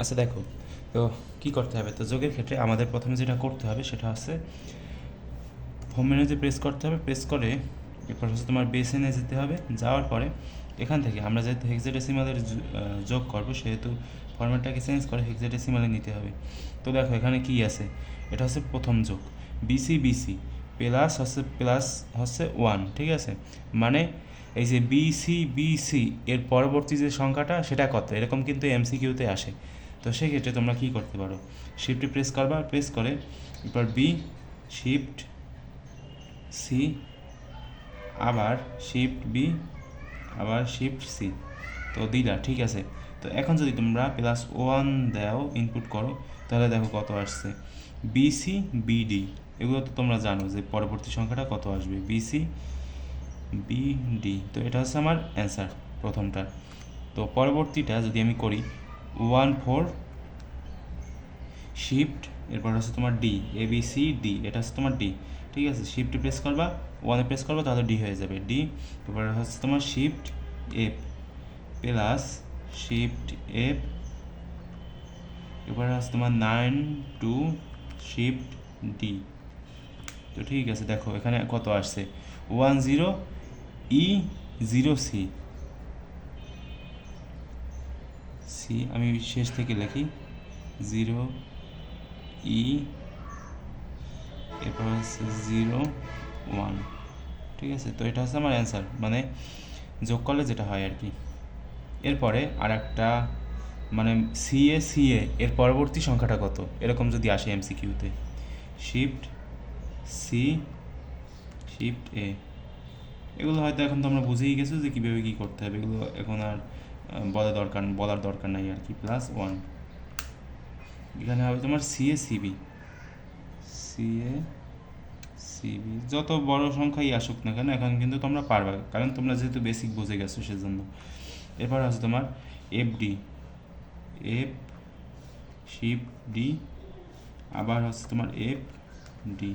আচ্ছা দেখো। তো কি করতে হবে? তো যোগের ক্ষেত্রে আমাদের প্রথমে যেটা করতে হবে সেটা হচ্ছে হোম মেনুতে প্রেস করতে হবে। প্রেস করে এরপর হচ্ছে তোমার বেসিনে যেতে হবে। যাওয়ার পরে এখান থেকে আমরা যেহেতু হেক্সাডেসিমালের যোগ করব, সেহেতু ফরম্যাটটাকে চেঞ্জ করে হেক্সাডেসিমালে নিতে হবে। তো দেখো, এখানে কি আছে? এটা হচ্ছে প্রথম যোগ। বিসি বিসি প্লাস হচ্ছে প্লাস হচ্ছে ওয়ান ঠিক আছে? মানে এই যে বিসি বিসি এর পরবর্তী যে সংখ্যাটা, সেটা কত? এরকম কিন্তু এমসিকিউতে আসে। তো সেক্ষেত্রে তোমরা কী করতে পারো? শিফটে প্রেস করবা প্রেস করে এরপর বি শিফট সি আবার শিফট বি আবার শিফট সি তো দিলা, ঠিক আছে? তো এখন যদি তোমরা প্লাস ওয়ান দাও ইনপুট করো, তাহলে দেখো কত আসছে। বিসি বিডি এগুলো তো তোমরা জানো যে পরবর্তী সংখ্যাটা কত আসবে। বিসি বিডি তো এটা হচ্ছে আমার অ্যান্সার প্রথমটা। তো পরবর্তীটা যদি আমি করি ওয়ান ফোর শিফট এরপর হচ্ছে তোমার D A B C D এটা হচ্ছে তোমার ডি ঠিক আছে? শিফট প্রেস করবা ওয়ানে প্রেস করবা, তাহলে ডি হয়ে যাবে ডি এরপর হচ্ছে তোমার shift F plus shift F এরপর হচ্ছে তোমার নাইন টু শিফট ডি তো ঠিক আছে, দেখো, এখানে কত আসছে? One zero E zero C C আমি শেষ থেকে লিখি জিরো ই এরপর হচ্ছে জিরো ওয়ান ঠিক আছে? তো এটা হচ্ছে আমার অ্যান্সার মানে যোগ করলে যেটা হয় আর কি। এরপরে আর একটা মানে সিএ সিএ এর পরবর্তী সংখ্যাটা কত? এরকম যদি আসে এমসিকিউতে শিফট সি শিফট এ এগুলো হয়তো এখন তো আমরা বুঝেই গেছো যে কীভাবে কী করতে হবে। এগুলো এখন আর বলা দরকার, বলার দরকার নাই আর কি। প্লাস ওয়ান এখানে হবে তোমার সিএ সিবি সিএ সিবি যত বড় সংখ্যাই আসুক না কেন, এখন কিন্তু তোমরা পারবে, কারণ তোমরা যেহেতু বেসিক বুঝে গেছো সেজন্য। এরপর আছে তোমার F D F shift D আবার হচ্ছে তোমার এফ ডি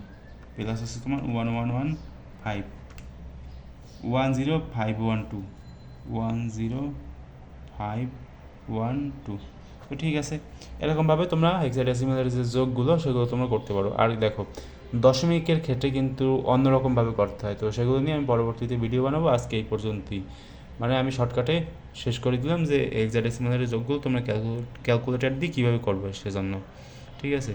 প্লাস হচ্ছে তোমার one one one five one zero five one two one zero five one two তো ঠিক আছে। এরকমভাবে তোমরা হেক্সাডেসিমেলের যে যোগগুলো সেগুলো তোমরা করতে পারো। আর দেখো, দশমিকের ক্ষেত্রে কিন্তু অন্যরকমভাবে করতে হয়। তো সেগুলো নিয়ে আমি পরবর্তীতে ভিডিও বানাবো। আজকে এই পর্যন্তই। মানে আমি শর্টকাটে শেষ করে দিলাম যে হেক্সাডেসিমালের যোগগুলো তোমরা ক্যালকুলেটার দিয়ে কীভাবে করবে সেজন্য। ঠিক আছে?